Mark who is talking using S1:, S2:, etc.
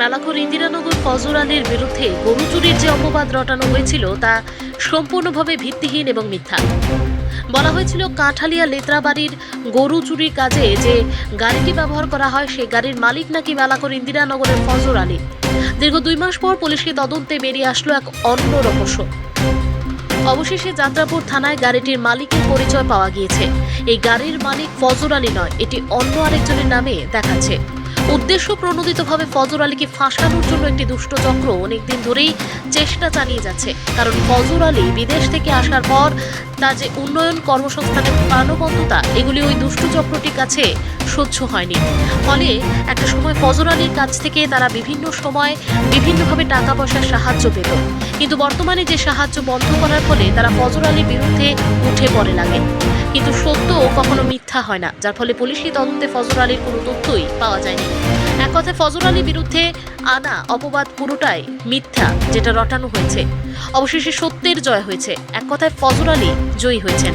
S1: মেলাখোর ইন্দিরানগর ফজর আলীর বিরুদ্ধে গরু চুরির যে অপবাদ রটানো হয়েছিল, তা সম্পূর্ণভাবে ভিত্তিহীন এবং মিথ্যা। বলা হয়েছিল, কাঁঠালিয়া লেত্রাবাড়ির গরু চুরির কাজে যে গাড়িটি ব্যবহার করা হয়, সেই গাড়ির মালিক নাকি মেলাখোর ইন্দিরানগরের ফজর আলী। দীর্ঘ দুই মাস পর পুলিশকে তদন্তে বেরিয়ে আসলো এক অন্য রহস্য। অবশেষে যাত্রাপুর থানায় গাড়িটির মালিকের পরিচয় পাওয়া গিয়েছে। এই গাড়ির মালিক ফজর আলী নয়, এটি অন্য আরেকজনের নামে দেখাচ্ছে। উদ্দেশ্য প্রণোদিতভাবে ফজর আলীকে ফাঁসানোর জন্য একটি দুষ্টচক্র অনেকদিন ধরেই চেষ্টা চালিয়ে যাচ্ছে। কারণ ফজর আলী বিদেশ থেকে আসার পর তার যে উন্নয়ন কর্মসংস্থানের প্রাণবন্ততা, এগুলি ওই দুষ্ট চক্রটির কাছে সহ্য হয়নি। ফলে একটা সময় ফজর আলীর কাছ থেকে তারা বিভিন্ন সময় বিভিন্নভাবে টাকা পয়সার সাহায্য পেত। কিন্তু বর্তমানে যে সাহায্য বন্ধ করার ফলে তারা ফজর আলীর বিরুদ্ধে উঠে পড়ে লাগে। কিন্তু সত্য কখনো মিথ্যা হয় না, যার ফলে পুলিশি তদন্তে ফজর আলীর কোনো তথ্যই পাওয়া যায়নি। এক ফজল আলীর বিরুদ্ধে আনা অপবাদ পুরোটাই মিথ্যা, যেটা রটানো হয়েছে। অবশেষে সত্যের জয় হয়েছে। এক কথায় ফজল আলী জয়ী হয়েছেন।